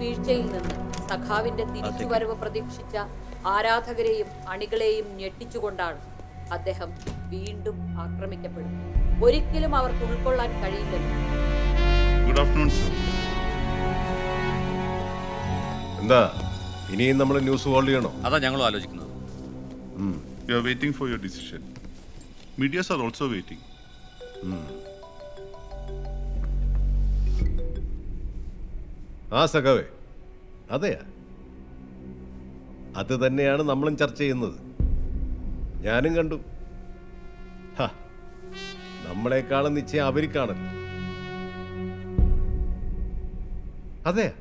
വീഴ്ചയിൽ നിന്ന് സഖാവിന്റെ തിരിച്ചുവരവ് പ്രതീക്ഷിച്ച ആരാധകരെയും അണികളെയും ഞെട്ടിച്ചുകൊണ്ടാണ് അദ്ദേഹം വീണ്ടും ആക്രമിക്കപ്പെടുന്നത്. ഒരിക്കലും അവർക്ക് ഉൾക്കൊള്ളാൻ കഴിയില്ലെന്ന് ഗുഡ് ആഫ്റ്റർനൂൺ എന്താ? ഇനിയും നമ്മൾ ന്യൂസ് ഹോൾഡ് ചെയ്യണോ? അതാ ഞങ്ങളും ആലോചിക്കുന്നത്. We are waiting for your decision medias are also waiting ആ സഖാവേ അതെയാ? അത് തന്നെയാണ് നമ്മളും ചർച്ച ചെയ്യുന്നത്. ഞാനും കണ്ടു. ഹ, നമ്മളെക്കാളും നിശ്ചയം അവർക്കാണല്ലോ അതെ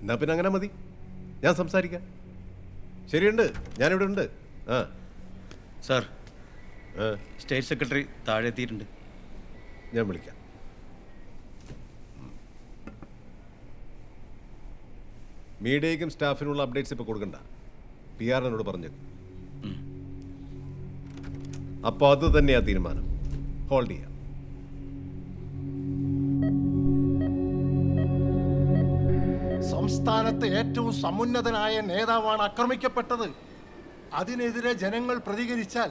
എന്നാ പിന്നെ അങ്ങനെ മതി. ഞാൻ സംസാരിക്കാം. ശരിയുണ്ട് ഞാനിവിടെ ഉണ്ട്. ആ. സാർ സ്റ്റേറ്റ് സെക്രട്ടറി താഴെ എത്തിയിട്ടുണ്ട്. ഞാൻ വിളിക്കാം. മീഡിയയ്ക്കും സ്റ്റാഫിനുള്ള അപ്ഡേറ്റ്സ് ഇപ്പോൾ കൊടുക്കണ്ട. പി ആറിനോട് പറഞ്ഞത് അപ്പോൾ അത് തന്നെയാ തീരുമാനം. ഹോൾഡ് ചെയ്യാം. സംസ്ഥാനത്തെ ഏറ്റവും സമുന്നതനായ നേതാവാണ് ആക്രമിക്കപ്പെട്ടത്. അതിനെതിരെ ജനങ്ങൾ പ്രതികരിച്ചാൽ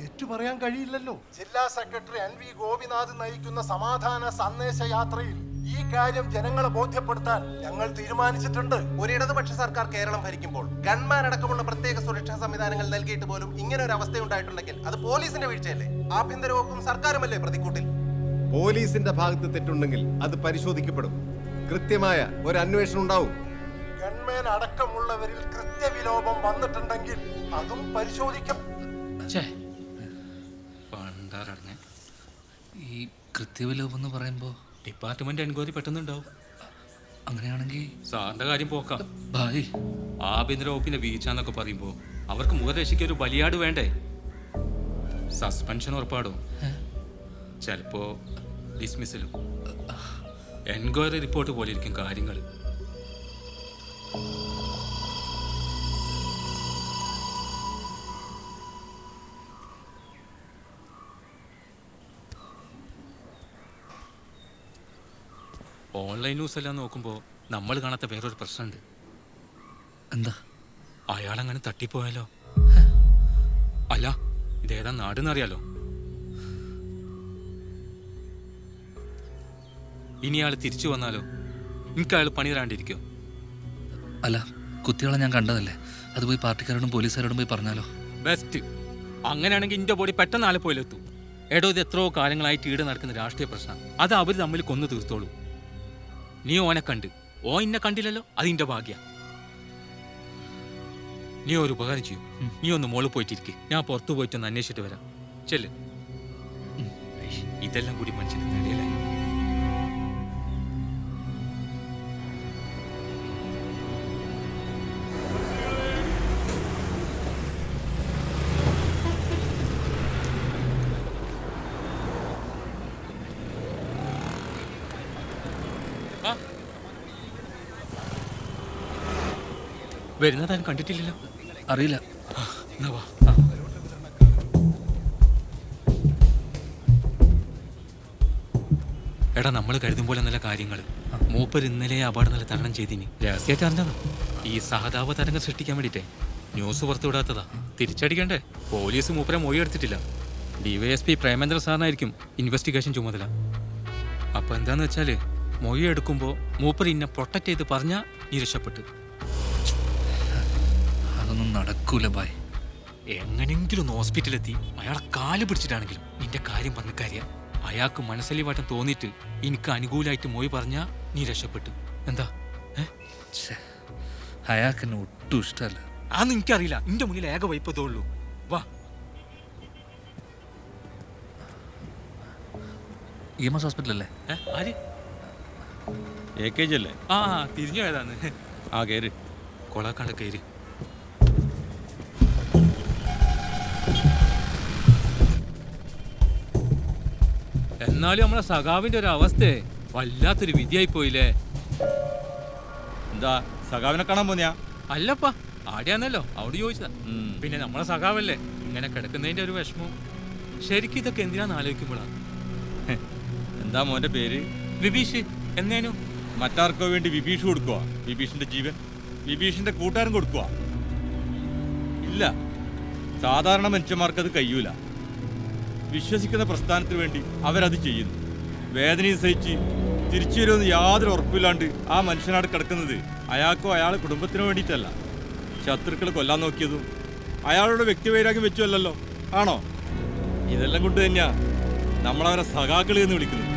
തെറ്റു പറയാൻ കഴിയില്ലല്ലോ. ജില്ലാ സെക്രട്ടറി എൻ വി ഗോപിനാഥ് നയിക്കുന്ന സമാധാന സന്ദേശ യാത്രയിൽ ഈ കാര്യം ജനങ്ങളെ ബോധ്യപ്പെടുത്താൻ ഞങ്ങൾ തീരുമാനിച്ചിട്ടുണ്ട്. ഒരു ഇടതുപക്ഷ സർക്കാർ കേരളം ഭരിക്കുമ്പോൾ ഗൺമാൻ അടക്കമുള്ള പ്രത്യേക സുരക്ഷാ സംവിധാനങ്ങൾ നൽകിയിട്ട് പോലും ഇങ്ങനെ ഒരു അവസ്ഥ ഉണ്ടായിട്ടുണ്ടെങ്കിൽ അത് പോലീസിന്റെ വീഴ്ചയല്ലേ? ആഭ്യന്തര വകുപ്പും സർക്കാരുമല്ലേ പ്രതിക്കൂട്ടിൽ? പോലീസിന്റെ ഭാഗത്ത് തെറ്റുണ്ടെങ്കിൽ അത് പരിശോധിക്കപ്പെടും. കൃത്യമായ ഒരു അന്വേഷണം ഉണ്ടാവും. ഗൺമാൻ അടക്കമുള്ളവരിൽ കൃത്യവിലോപം വന്നിട്ടുണ്ടെങ്കിൽ അതും പരിശോധിക്കും. ഈ കൃത്യവിലോപം എന്ന് പറയുമ്പോൾ ഡിപ്പാർട്ട്മെന്റ് എൻക്വയറി പെട്ടെന്നുണ്ടാവും. അങ്ങനെയാണെങ്കിൽ സാറിന്റെ കാര്യം പോക്കാം. ബൈ ആഭ്യന്തര വകുപ്പിന്റെ വീഴ്ചാന്നൊക്കെ പറയുമ്പോൾ അവർക്ക് മുഖരക്ഷയ്ക്ക് ഒരു ബലിയാട് വേണ്ടേ? സസ്പെൻഷൻ ഉറപ്പാടോ? ചിലപ്പോ ഡിസ്മിസലും. എൻക്വയറി റിപ്പോർട്ട് പോലെ ഇരിക്കും കാര്യങ്ങൾ ഓൺലൈൻ ന്യൂസ് എല്ലാം നോക്കുമ്പോൾ നമ്മൾ കാണാത്ത വേറൊരു പ്രശ്നമുണ്ട്. എന്താ? അയാളങ്ങനെ തട്ടിപ്പോയാലോ? അല്ല ഇതേതാ നാടെന്നറിയാലോ? ഇനി അയാൾ തിരിച്ചു വന്നാലോ? എനിക്ക് അയാൾ പണി തരാണ്ടിരിക്കോ അല്ല കുത്തികളെ ഞാൻ കണ്ടതല്ലേ? അത് പോയി പാർട്ടിക്കാരോടും പോലീസുകാരോടും പോയി പറഞ്ഞാലോ? ബെസ്റ്റ് അങ്ങനെയാണെങ്കിൽ ഇന്റെ ബോഡി പെട്ടെന്ന് ആലപ്പോയിലെത്തും എടോ ഇത് എത്രയോ കാലങ്ങളായിട്ട് ഈട് നടക്കുന്ന രാഷ്ട്രീയ പ്രശ്നം. അത് അവർ തമ്മിൽ കൊന്നു തീർത്തോളൂ. നീ ഓനെ കണ്ട്. ഓ ഇന്നെ കണ്ടില്ലല്ലോ? അതിന്റെ ഭാഗ്യ. നീ ഒരു ഉപകാരം ചെയ്യൂ. നീ ഒന്ന് മോൾ പോയിട്ടിരിക്കെ. ഞാൻ പുറത്തു പോയിട്ട് ഒന്ന് അന്വേഷിച്ചിട്ട് വരാം. ചെല്ല്. ഇതെല്ലാം കൂടി മനുഷ്യന് തടയലായി വരുന്നതാൻ കണ്ടിട്ടില്ലല്ലോ. അറിയില്ല. ആ, എന്നാ വാ. എടാ നമ്മൾ കരുതും പോലെ നല്ല കാര്യങ്ങൾ മൂപ്പർ ഇന്നലെ അപകടം നല്ല തരണം ചെയ്തിനി. രഹസ്യമായിട്ട് അറിഞ്ഞതാ ഈ സഹതാപ തരംഗം സൃഷ്ടിക്കാൻ വേണ്ടിയിട്ടേ. ന്യൂസ് പുറത്തുവിടാത്തതാ. തിരിച്ചടിക്കണ്ടേ? പോലീസ് മൂപ്പരെ മൊഴി എടുത്തിട്ടില്ല. ഡിവൈഎസ്പി പ്രേമേന്ദ്ര സാറിനായിരിക്കും ഇൻവെസ്റ്റിഗേഷൻ ചുമതല. അപ്പൊ എന്താന്ന് വെച്ചാൽ മൊഴി എടുക്കുമ്പോ മൂപ്പർ ഇന്നെ പ്രൊട്ടക്ട് ചെയ്ത് പറഞ്ഞാ നീ രക്ഷപ്പെട്ടു. നടക്കൂല ഭായ് എങ്ങനെങ്കിലും ഒന്ന് ഹോസ്പിറ്റലെത്തി. അയാളെ കാൽ പിടിച്ചിട്ടാണെങ്കിലും നിന്റെ കാര്യം പറഞ്ഞ കാര്യം അയാൾക്ക് മനസ്സലിവാട്ടം തോന്നിയിട്ട് എനിക്ക് അനുകൂലമായിട്ട് മൊഴി പറഞ്ഞാ നീ രക്ഷപ്പെട്ടു. എന്താ? അയാൾക്ക് എന്നെ ഒട്ടും ഇഷ്ടമല്ല. അതൊന്നും എനിക്കറിയില്ല. നിന്റെ മുന്നിൽ ഏക വൈപ്പതേ ഉള്ളൂ. വാ. ഇ എം എസ് ഹോസ്പിറ്റലല്ലേ? ഏ ആര്? എ കെ ജി അല്ലേ? ആ ആ, തിരിഞ്ഞു പോയതാന്ന് ആ കയറി കൊളാക്കാണ്ട് കയറി എന്നാലും നമ്മളെ സഖാവിന്റെ ഒരു അവസ്ഥയെ വല്ലാത്തൊരു വിധിയായി പോയില്ലേ? എന്താ സഖാവിനെ കാണാൻ പോന്നിയാ? അല്ലപ്പാ ആടെയാന്നല്ലോ അവിടെ ചോദിച്ചതാ. പിന്നെ നമ്മളെ സഖാവല്ലേ ഇങ്ങനെ കിടക്കുന്നതിന്റെ ഒരു വിഷമം ശരിക്കും ഇതൊക്കെ എന്തിനാന്ന് ആലോചിക്കുമ്പോഴാണ് എന്താ മോന്റെ പേര്? വിഭീഷ് എന്നേനു? മറ്റാർക്കോ വേണ്ടി വിഭീഷ് കൊടുക്കുക വിഭീഷിന്റെ ജീവൻ? വിഭീഷിന്റെ കൂട്ടുകാരൻ കൊടുക്കുക ഇല്ല. സാധാരണ മനുഷ്യന്മാർക്ക് അത് കഴിയൂല. വിശ്വസിക്കുന്ന പ്രസ്ഥാനത്തിന് വേണ്ടി അവരത് ചെയ്യുന്നു. വേദനയും സഹിച്ച് തിരിച്ചു വരുമെന്ന് യാതൊരു ഉറപ്പില്ലാണ്ട് ആ മനുഷ്യനാട് കിടക്കുന്നത് അയാൾക്കോ അയാൾ കുടുംബത്തിനോ വേണ്ടിയിട്ടല്ല. ശത്രുക്കളെ കൊല്ലാൻ നോക്കിയതും അയാളോട് വ്യക്തിവൈരാഗ്യം വെച്ചുമല്ലല്ലോ ആണോ? ഇതെല്ലാം കൊണ്ട് തന്നെയാ നമ്മളവരെ സഖാക്കളി എന്ന് വിളിക്കുന്നത്.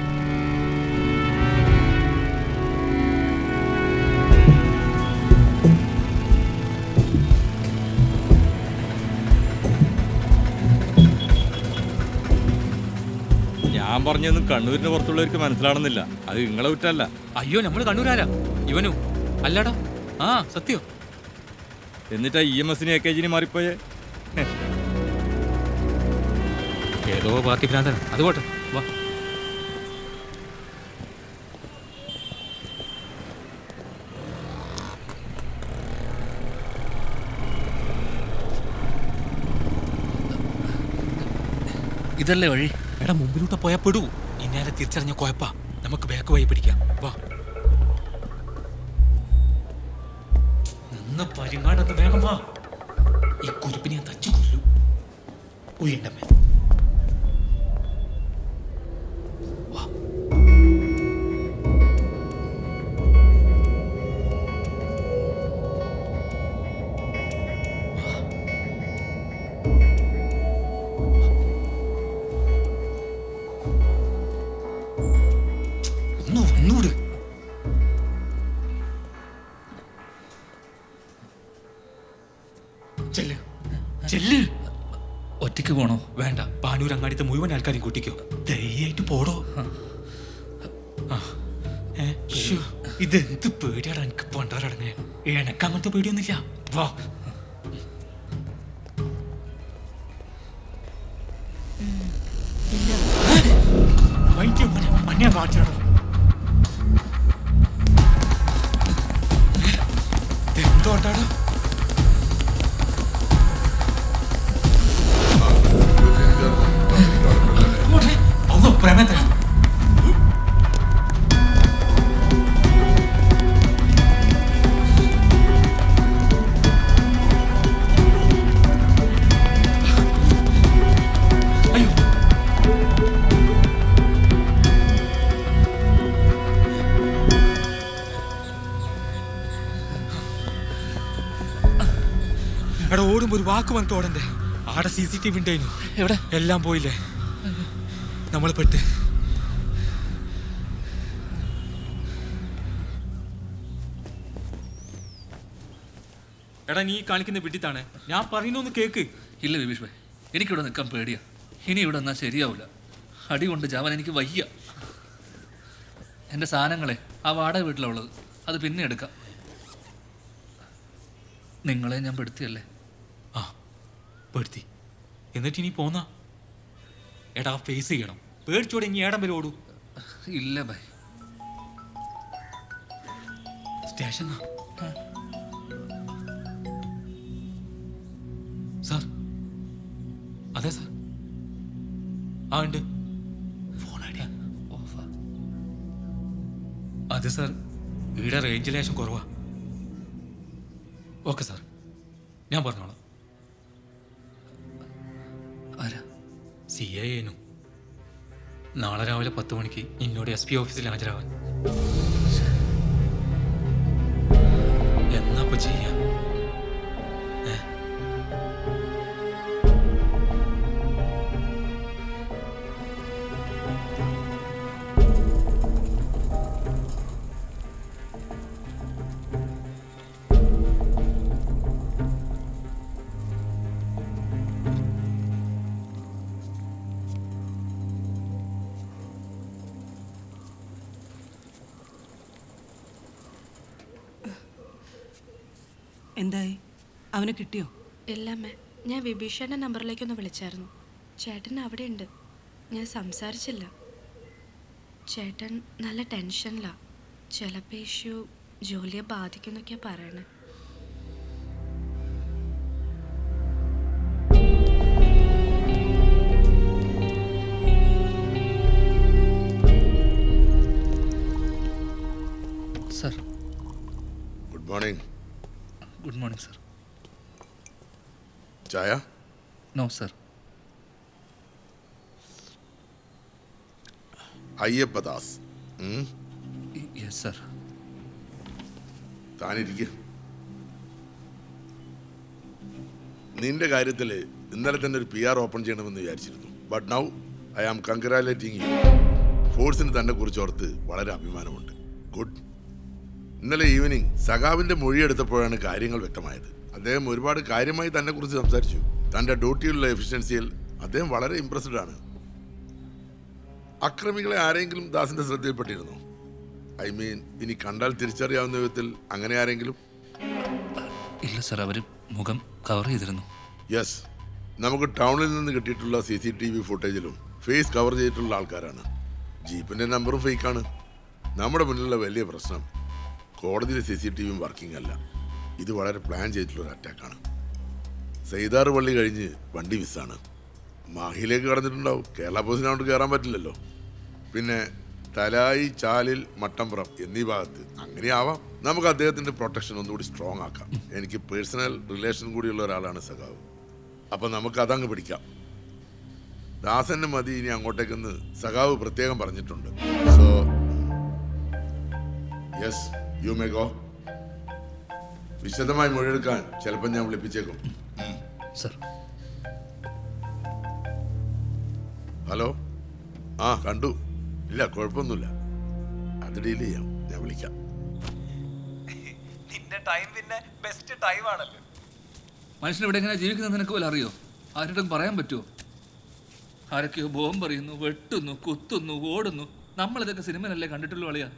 പറഞ്ഞൊന്നും കണ്ണൂരിന്റെ പുറത്തുള്ളവർക്ക് മനസ്സിലാണെന്നില്ല. അത് നിങ്ങളെ വിട്ടല്ല അയ്യോ നമ്മൾ കണ്ണൂരാരാ? ഇവനു. അല്ലടാ? ആ സത്യോ. എന്നിട്ടാ ഇ എം എസിനെ എ കെ ജിന് മാറിപ്പോയേ? ഏതോ പാർട്ടി ഭ്രാന്തൻ. അത് പോട്ടെ. വാ. ഇതല്ലേ വഴി? എടാ മുമ്പിലൂടെ പോയാ പെടൂ. ഇന്നാലെ തിരിച്ചറിഞ്ഞ കുഴപ്പാ. നമുക്ക് ബാക്ക് വഴി പിടിക്കാം. വാ. പരിങ്ങാടത്ത് വേഗം വാ. ഈ കുരുപ്പിനെ തച്ചു കൊല്ലു ഉയണ്ടമ്മേ ചെല്ല്. ഒറ്റയ്ക്ക് പോണോ? വേണ്ട. പാനൂർ അങ്ങാടിത്തെ മുഴുവൻ ആൾക്കാരെയും കൂട്ടിക്കോ. ധൈര്യമായിട്ട് പോടോ. ഇത് എന്ത് ശ്ശോ, ഇതെന്ത് പേടിയാടാ എനിക്ക് പണ്ടാറടങ്ങേ എനക്ക് അങ്ങനത്തെ പേടിയൊന്നുമില്ല. വാ. വൈദ്യം മഞ്ഞ കാണിച്ചാടോ ഓടുമ്പോ ഒരു വാക്ക് പറഞ്ഞിട്ട് ഓടണ്ടേ? ആടെ സി സി ടി വി ഉണ്ടായിരുന്നു എവിടെ? എല്ലാം പോയില്ലേ? നമ്മൾ പെട്ട്. എടാ നീ കാണിക്കുന്ന വിട്ടിത്താണ് ഞാൻ പറയുന്നൊന്ന് കേക്ക്. ഇല്ല വിഭീഷ് ഭായ്. എനിക്കിവിടെ നിൽക്കാൻ പേടിയാ. ഇനി ഇവിടെ നിന്നാൽ ശരിയാവില്ല അടി കൊണ്ട് ജാവൻ എനിക്ക് വയ്യ. എന്റെ സാധനങ്ങളെ ആ വാടക വീട്ടിലുള്ളത്. അത് പിന്നെ എടുക്കാം. നിങ്ങളെ ഞാൻ പെടുത്തിയല്ലേ? പേടുത്തി എന്നിട്ട് ഇനി പോന്നാ? എടാ ഫേസ് ചെയ്യണം. പേടിച്ചോടെ ഇനി ഏടം വരെ ഓടൂ. ഇല്ല ഭയ സ്റ്റേഷൻ സാർ. അതെ സാർ. ആ ഉണ്ട്. ഫോൺ ഐഡിയ ഓഫാ. അതെ സാർ. ഇവിടെ റേഞ്ച് ലേശം കുറവാ. Okay sir. ഞാൻ പറഞ്ഞോളാം. സി നാളെ രാവിലെ പത്ത് മണിക്ക് എന്നോട് എസ് പി ഓഫീസിൽ ഹാജരാവാൻ. എന്നാ ഇപ്പൊ എന്തായി? അവനെ കിട്ടിയോ? അമ്മേ. ഞാൻ നമ്പറിലേക്ക് നമ്പറിലേക്കൊന്ന് വിളിച്ചായിരുന്നു. ചേട്ടൻ അവിടെ ഉണ്ട് ഞാൻ സംസാരിച്ചില്ല. ചേട്ടൻ നല്ല ടെൻഷനിലാണ് ചിലപ്പോൾ ഇഷ്യൂ ജോലിയെ ബാധിക്കുന്നൊക്കെയാണ് പറയണേ. ഗുഡ് മോർണിംഗ് സർ ചായ no sir Ayyappadas yes sir താനിരിക്ക. നിന്റെ കാര്യത്തിൽ ഇന്നലെ തന്നെ ഒരു പി ആർ ഓപ്പൺ ചെയ്യണമെന്ന് വിചാരിച്ചിരുന്നു. But now I am congratulating you ഫോഴ്സിന് തന്നെ കുറിച്ച് ഓർത്ത് വളരെ അഭിമാനമുണ്ട്. ഗുഡ് ഇന്നലെ ഈവനിങ് സഖാവിന്റെ മൊഴിയെടുത്തപ്പോഴാണ് കാര്യങ്ങൾ വ്യക്തമായത്. അദ്ദേഹം ഒരുപാട് കാര്യമായി തന്നെ കുറിച്ച് സംസാരിച്ചു. തന്റെ ഡ്യൂട്ടിയിലുള്ള എഫിഷ്യൻസിയിൽ അദ്ദേഹം വളരെ ഇംപ്രസ്ഡ് ആണ്. അക്രമികളെ ആരെങ്കിലും ദാസിന്റെ ശ്രദ്ധയിൽപ്പെട്ടിരുന്നു? ഐ മീൻ ഇനി കണ്ടാൽ തിരിച്ചറിയാവുന്ന വിധത്തിൽ അങ്ങനെ ആരെങ്കിലും? ഇല്ല സർ അവർ മുഖം കവർ ചെയ്തിരുന്നു. യെസ് നമുക്ക് ടൗണിൽ നിന്ന് കിട്ടിയിട്ടുള്ള സി സി ടി വി ഫുട്ടേജിലും ഫേസ് കവർ ചെയ്തിട്ടുള്ള ആൾക്കാരാണ്. ജീപ്പിന്റെ നമ്പറും ഫേക്കാണ് നമ്മുടെ മുന്നിലുള്ള വലിയ പ്രശ്നം. കോടതിയിലെ സി സി ടി വിയും വർക്കിംഗ് അല്ല. ഇത് വളരെ പ്ലാൻ ചെയ്തിട്ടുള്ള ഒരു അറ്റാക്കാണ് സൈതാറ് പള്ളി കഴിഞ്ഞ് വണ്ടി മിസ്സാണ് മാഹിയിലേക്ക് കടന്നിട്ടുണ്ടാവും. കേരള പോസ്റ്റിനോട്ട് കയറാൻ പറ്റില്ലല്ലോ. പിന്നെ തലായി ചാലിൽ മട്ടമ്പുറം എന്നീ ഭാഗത്ത് അങ്ങനെയാവാം നമുക്ക് അദ്ദേഹത്തിന്റെ പ്രൊട്ടക്ഷൻ ഒന്നുകൂടി സ്ട്രോങ് ആക്കാം. എനിക്ക് പേഴ്സണൽ റിലേഷൻ കൂടിയുള്ള ഒരാളാണ് സഖാവ്. അപ്പം നമുക്ക് അതങ്ങ് പിടിക്കാം. ദാസന് മതി ഇനി അങ്ങോട്ടേക്കെന്ന് സഖാവ് പ്രത്യേകം പറഞ്ഞിട്ടുണ്ട്. So yes you may go വിശദമായി മൊഴിയെടുക്കാൻ ചിലപ്പോൾ ഞാൻ വിളിപ്പിച്ചേക്കും. സർ. ഹലോ? ആ കണ്ടു. ഇല്ല കുഴപ്പമൊന്നുമില്ല. അത് ഡീൽ ചെയ്യാം. ഞാൻ വിളിക്കാം. നിന്റെ ടൈം പിന്നെ ബെസ്റ്റ് ടൈം ആണല്ലോ. മനുഷ്യൻ ഇവിടെ എങ്ങനെ ജീവിക്കുന്നത് നിനക്ക് പോലെ അറിയോ? ആരോടും പറയാൻ പറ്റുമോ ആരൊക്കെയോ ബോംബ് പറയുന്നു വെട്ടുന്നു കുത്തുന്നു ഓടുന്നു. നമ്മളിതൊക്കെ സിനിമയിലല്ലേ കണ്ടിട്ടുള്ളൂ കളിയാ?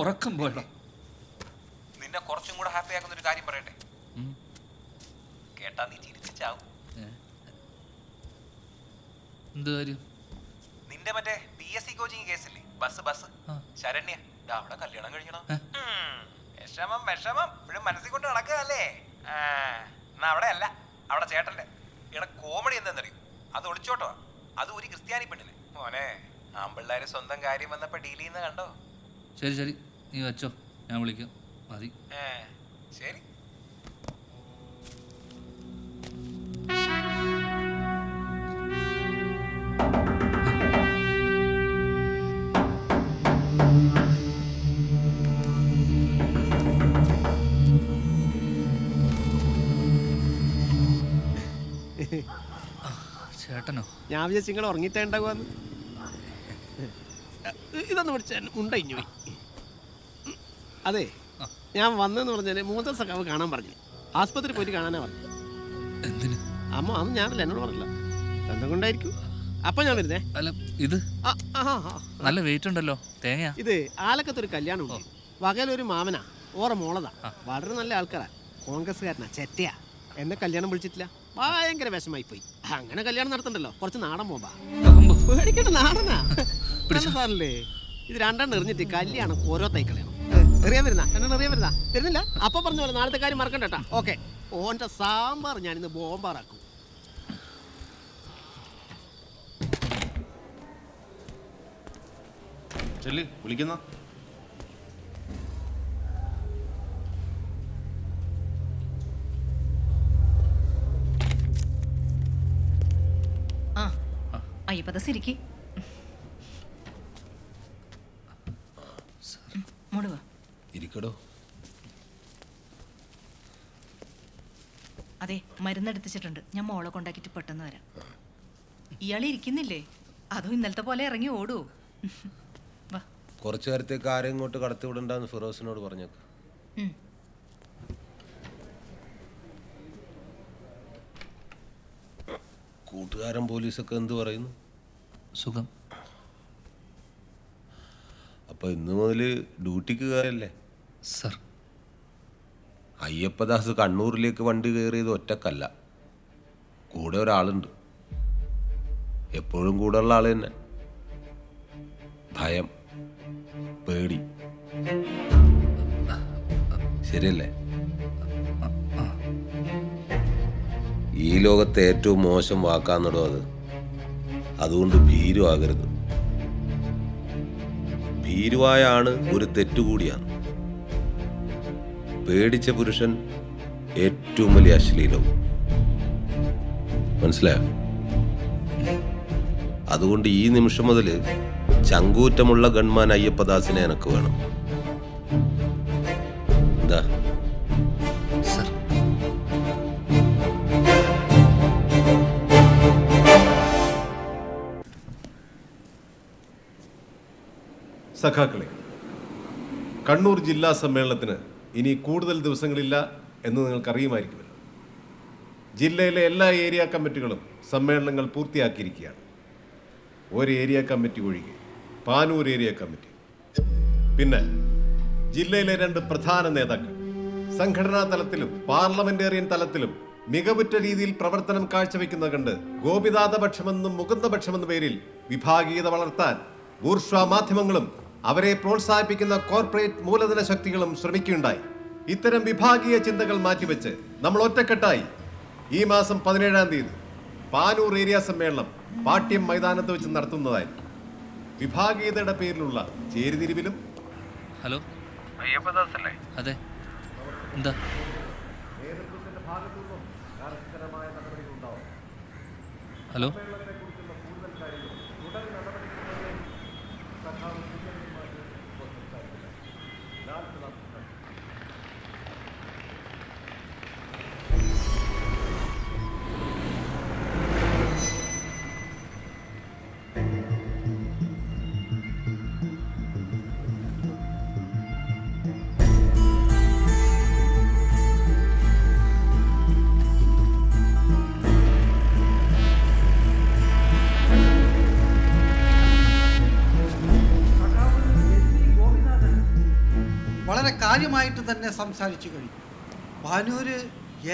ഉറക്കം പോയടാ. നിന്നെ കുറച്ചും കൂടെ ഹാപ്പി ആക്കുന്ന ഒരു കാര്യം പറയട്ടെ. കേട്ടാ നീ ചിരിച്ചാവും എന്ത് കാര്യം? നിന്റെ മറ്റേ പി എസ് സി കോച്ചിങ് കേസില്ലേ ബസ് ബസ്. ശരണ്യ അവിടെ കല്യാണം കഴിക്കണം? വിഷമം വിഷമം. ഇപ്പോഴും മനസ്സിൽ കൊണ്ട് നടക്കുകയല്ലേ? എന്നാ അവിടെ അല്ല. അവിടെ ചേട്ടന്റെ ഇവിടെ കോമഡി എന്താണെന്നറിയോ അത് ഒളിച്ചോട്ടോ അത് ഒരു ക്രിസ്ത്യാനി പെണ്ണിന്. മോനെ ആമ്പിള്ളേര് സ്വന്തം കാര്യം വന്നപ്പോ ഡീൽ ചെയ്യുന്ന കണ്ടോ? ശരി ശരി. നീ വെച്ചോ. ഞാൻ വിളിക്കാം. മതി. ഏ, ശരി. ചേട്ടനോ? ഞാൻ വിചാരിച്ചു നിങ്ങൾ ഉറങ്ങിയിട്ടേ ഉണ്ടാകുമെന്ന് ഇതൊന്ന് പിടിച്ചാൽ ഉണ്ടയിഞ്ഞു പോയി. അതെ ഞാൻ വന്നെന്ന് പറഞ്ഞാൽ മൂത്ത സഖാവ് കാണാൻ പറഞ്ഞു. ആസ്പത്രി പോയിട്ട് കാണാനാ പറഞ്ഞു. എന്തിന്? അമ്മ അന്ന് ഞാനല്ല എന്നോട് പറഞ്ഞില്ല. ബന്ധം കൊണ്ടായിരിക്കും അപ്പൊ ഞാൻ വരുന്നേ. അല്ല ഇത്? ആ, ആ, ആ, ആ. നല്ല വെയിറ്റ് ഉണ്ടല്ലോ തേങ്ങയാ. ഇത് ആലക്കത്തൊരു കല്യാണം ഉണ്ട് വകലൊരു മാമനാ ഓറ മോളതാ. വളരെ നല്ല ആൾക്കാരാ. കോൺഗ്രസ്സുകാരനാ ചെറ്റയാ. എന്നെ കല്യാണം വിളിച്ചിട്ടില്ല. ഭയങ്കര വിഷമായി പോയി അങ്ങനെ കല്യാണം നടത്തണ്ടല്ലോ. കുറച്ച് നാടൻ പോകാ പേടിക്കണ്ട നാടനാ. നല്ല സാറല്ലേ? ഇത് രണ്ടെണ്ണം എറിഞ്ഞിട്ട് കല്യാണം ഓരോ തൈക്കളയണം കളയണം. എറിയാൻ വരുന്ന? രണ്ടെണ്ണം എറിയാൻ വരുന്ന? വരുന്നില്ല? അപ്പൊ പറഞ്ഞ പോലെ നാളത്തെ കാര്യം മറക്കണ്ടട്ടാ ഓക്കെ. ഓന്റെ സാമ്പാർ ഞാൻ ഇന്ന് ബോംബാറാക്കും. ചെല്ലി വിളിക്കുന്ന? ആ അയ്യപ്പത ഇരിക്കടോ അതെ മരുന്നെടുത്തിച്ചിട്ടുണ്ട്. ഞാൻ മോളെ കൊണ്ടാക്കിയിട്ട് പെട്ടെന്ന് വരാം. ഇയാൾ ഇരിക്കുന്നില്ലേ? അതും ഇന്നലത്തെ പോലെ ഇറങ്ങി ഓടൂ. വാ. കുറച്ചു നേരത്തേക്ക് ആരെയും ഇങ്ങോട്ട് കടത്തിവിടണ്ടെന്ന് ഫിറോസിനോട് പറഞ്ഞേക്ക്. ഉം. കൂട്ടുകാരൻ പോലീസൊക്കെ എന്ത് പറയുന്നു? സുഖം. അപ്പൊ ഇന്ന് മുതൽ ഡ്യൂട്ടിക്ക് കയറല്ലേ സർ. അയ്യപ്പദാസ് കണ്ണൂരിലേക്ക് വണ്ടി കയറിയത് ഒറ്റക്കല്ല. കൂടെ ഒരാളുണ്ട്. എപ്പോഴും കൂടെ ഉള്ള ആൾ തന്നെ. ഭയം പേടി. ശരിയല്ലേ? ഈ ലോകത്തെ ഏറ്റവും മോശം വാക്കാന്നിടോ അത്. അതുകൊണ്ട് ഭീരുവാകരുത്. ഭീരുവായാണ് ഒരു തെറ്റുകൂടിയാണ് പേടിച്ച പുരുഷൻ ഏറ്റവും വലിയ അശ്ലീലവും. മനസ്സിലായോ? അതുകൊണ്ട് ഈ നിമിഷം മുതൽ ചങ്കൂറ്റമുള്ള ഗൺമാൻ അയ്യപ്പദാസിനെ എനക്ക് വേണം. എന്താ? സർ. സഖാക്കളെ കണ്ണൂർ ജില്ലാ സമ്മേളനത്തിന് ഇനി കൂടുതൽ ദിവസങ്ങളില്ല എന്ന് നിങ്ങൾക്കറിയുമായിരിക്കുമല്ലോ. ജില്ലയിലെ എല്ലാ ഏരിയ കമ്മിറ്റികളും സമ്മേളനങ്ങൾ പൂർത്തിയാക്കിയിരിക്കുകയാണ്. ഒരു ഏരിയ കമ്മിറ്റി ഒഴികെ പാനൂർ ഏരിയ കമ്മിറ്റി. പിന്നെ ജില്ലയിലെ രണ്ട് പ്രധാന നേതാക്കൾ. സംഘടനാ തലത്തിലും പാർലമെന്റേറിയൻ തലത്തിലും മികവുറ്റ രീതിയിൽ പ്രവർത്തനം കാഴ്ചവെക്കുന്നത് കണ്ട് ഗോപിനാഥപക്ഷമെന്നും മുകുന്ദപക്ഷമെന്ന പേരിൽ വിഭാഗീയത വളർത്താൻ ബൂർഷ്വ മാധ്യമങ്ങളും അവരെ പ്രോത്സാഹിപ്പിക്കുന്ന കോർപ്പറേറ്റ് മൂലധന ശക്തികളും ശ്രമിക്കുകയുണ്ടായി. ഇത്തരം വിഭാഗീയ ചിന്തകൾ മാറ്റിവെച്ച് നമ്മൾ ഒറ്റക്കെട്ടായി. ഈ മാസം പതിനേഴാം തീയതി പാനൂർ ഏരിയ സമ്മേളനം പാട്യം മൈതാനത്ത് വെച്ച് നടത്തുന്നതായിരിക്കും. വിഭാഗീയതയുടെ പേരിലുള്ള ചേരിതിരിവിലും ഹലോ? അതെ. എന്താ? ഹലോ? വളരെ കാര്യമായിട്ട് തന്നെ സംസാരിച്ചു കഴിഞ്ഞു. പാനൂര്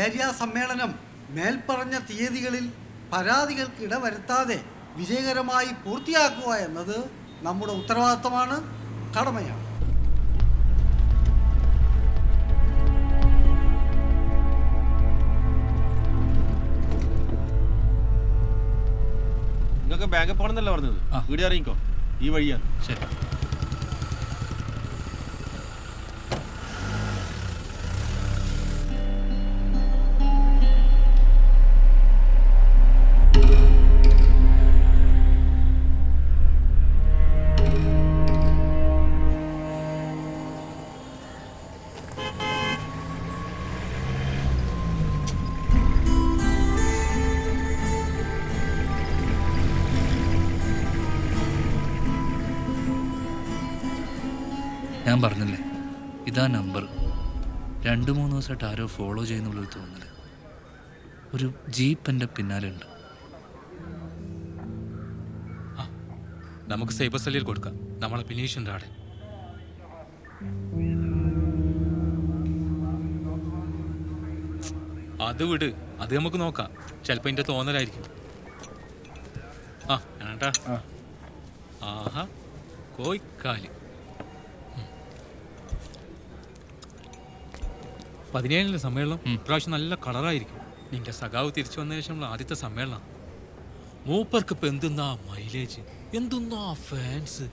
ഏരിയ സമ്മേളനം മേൽപ്പറഞ്ഞ തീയതികളിൽ പരാതികൾക്ക് ഇടവരുത്താതെ വിജയകരമായി പൂർത്തിയാക്കുക എന്നത് നമ്മുടെ ഉത്തരവാദിത്തമാണ് കടമയാണ്. നിങ്ങൾക്ക് ബാങ്ക് പോകണമെന്നല്ല പറഞ്ഞത്? വീട് അറിയിക്കോ? ഈ വഴിയാണ്. ശരി. പറഞ്ഞില്ലേ? ഇതാ നമ്പർ. രണ്ട് മൂന്ന് ദിവസമായിട്ട് ആരോ ഫോളോ ചെയ്യുന്നുള്ളൊരു തോന്നൽ ഒരു ജീപ്പ് എന്റെ പിന്നാലെ ഉണ്ട്. നമുക്ക് സൈബർ സെല്ലിൽ കൊടുക്കാം. നമ്മളെ ബിനീഷിന്റെ ആടെ. അത് വിട്. അത് നമുക്ക് നോക്കാം. ചിലപ്പോൾ എന്റെ തോന്നലായിരിക്കും. ആ ഏട്ടാ ആഹാ കോയിക്കാൽ. പതിനേഴിലെ സമ്മേളനം ഇപ്രാവശ്യം നല്ല കളറായിരിക്കും. നിന്റെ സഖാവ് തിരിച്ചു വന്ന ശേഷമുള്ള ആദ്യത്തെ സമ്മേളനം മൂപ്പർക്ക് ഇപ്പൊ എന്തുന്നാ മൈലേജ് എന്തുന്നാ ഫാൻസ്